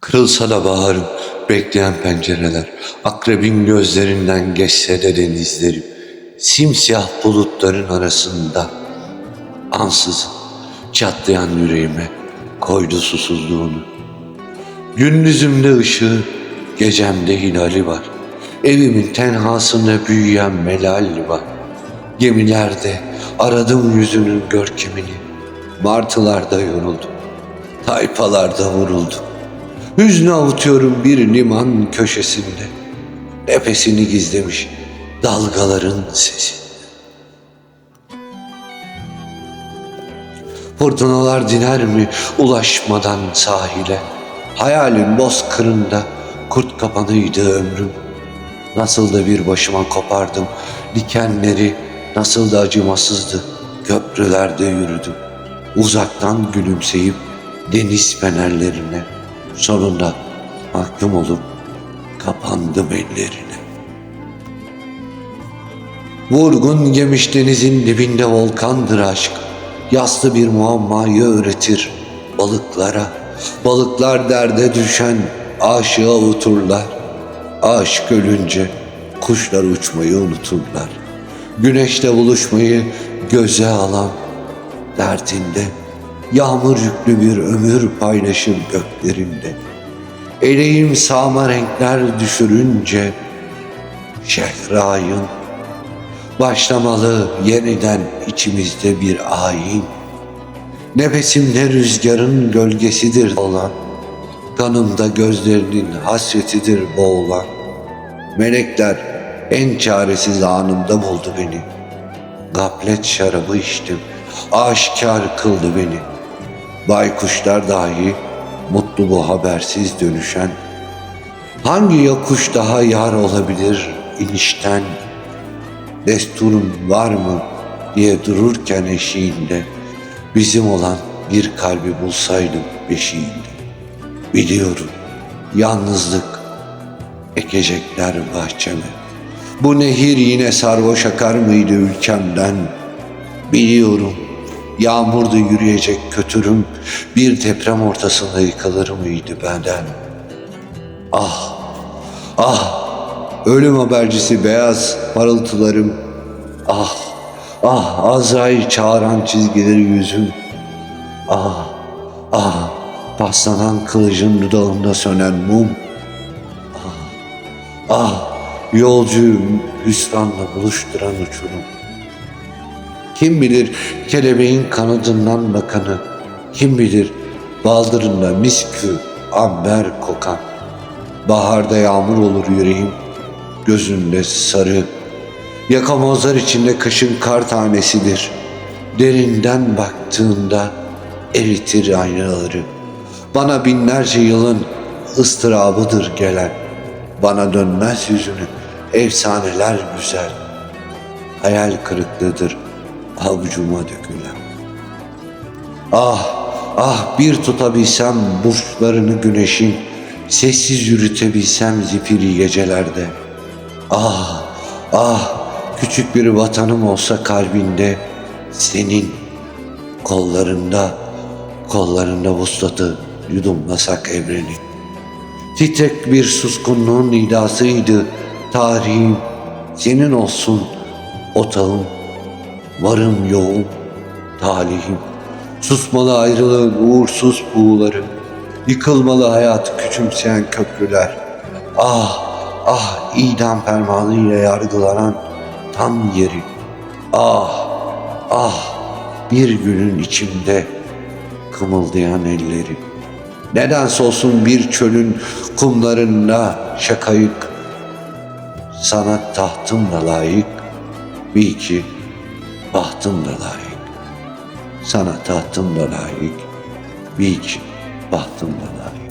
Kırılsa da baharım, bekleyen pencereler, akrebin gözlerinden geçse de denizlerim, simsiyah bulutların arasında, ansızın çatlayan yüreğime koydu susuzluğunu. Gündüzümde ışığı, gecemde hilali var. Evimin tenhasında büyüyen melal var. Gemilerde aradım yüzünün görkemini. Martılarda yoruldum. Tayfalarda vuruldum. Hüznü avutuyorum bir liman köşesinde. Nefesini gizlemiş dalgaların sesi. Fırtınalar diner mi ulaşmadan sahile? Hayalin bozkırında kurt kapanıydı ömrüm. Nasıl da bir başıma kopardım dikenleri, nasıl da acımasızdı köprülerde yürüdüm. Uzaktan gülümseyip deniz fenerlerine, sonunda mahkum olup kapandım ellerine. Vurgun gemiş denizin dibinde volkandır aşk. Yaslı bir muammayı öğretir balıklara. Balıklar derde düşen aşığı avuturlar. Aşk ölünce kuşlar uçmayı unuturlar. Güneşle buluşmayı göze alan derdinde yağmur yüklü bir ömür paylaşır göklerinde. Eleğim sağma renkler düşürünce şehrayın Başlamalı yeniden içimizde bir ayin. Nefesimde rüzgarın gölgesidir olan, kanımda gözlerinin hasretidir boğulan. Melekler en çaresiz anımda buldu beni. Gaflet şarabı içtim, aşikar kıldı beni. Baykuşlar dahi mutlu bu habersiz dönüşen. Hangi yokuş daha yar olabilir inişten? desturun var mı diye dururken eşiğinde bizim olan bir kalbi bulsaydım beşiğinde. Biliyorum yalnızlık ekecekler bahçeme. Bu nehir yine sarhoş akar mıydı ülkemden? Biliyorum yağmurda yürüyecek kötürüm bir deprem ortasında yıkılır mıydı benden? Ah, ah Ölüm habercisi beyaz parıltılarım. Ah, ah Azrail çağıran çizgileri yüzüm. Ah, ah paslanan kılıcın dudağında sönen mum. Ah, ah yolcuyu hüsranla buluşturan uçurum. Kim bilir kelebeğin kanadından bakanı, kim bilir baldırında miskü, amber kokan. Baharda yağmur olur yüreğim, gözünde sarı, yakamozlar içinde kışın kar tanesidir. Derinden baktığında eritir aynaları. Bana binlerce yılın ıstırabıdır gelen. Bana dönmez yüzünü efsaneler güzel. Hayal kırıklığıdır avucuma dökülen. Ah, ah bir tutabilsem burçlarını güneşin, sessiz yürütebilsem zifiri gecelerde.'' Ah, ah küçük bir vatanım olsa kalbinde senin kollarında, kollarında vuslatı yudumlasak evreni. Titrek bir suskunluğun nidasıydı tarihim, senin olsun otağım, varım yoğum, talihim. Susmalı ayrılığın uğursuz buğuları, yıkılmalı hayatı küçümseyen köprüler. Ah, Ah idam fermanıyla yargılanan tam yeri. Ah, ah bir günün içimde kımıldayan elleri. Nedense olsun bir çölün kumlarında şakayık. Sana tahtım da layık, bil ki bahtım da layık. Sana tahtım da layık, ki bahtım da layık.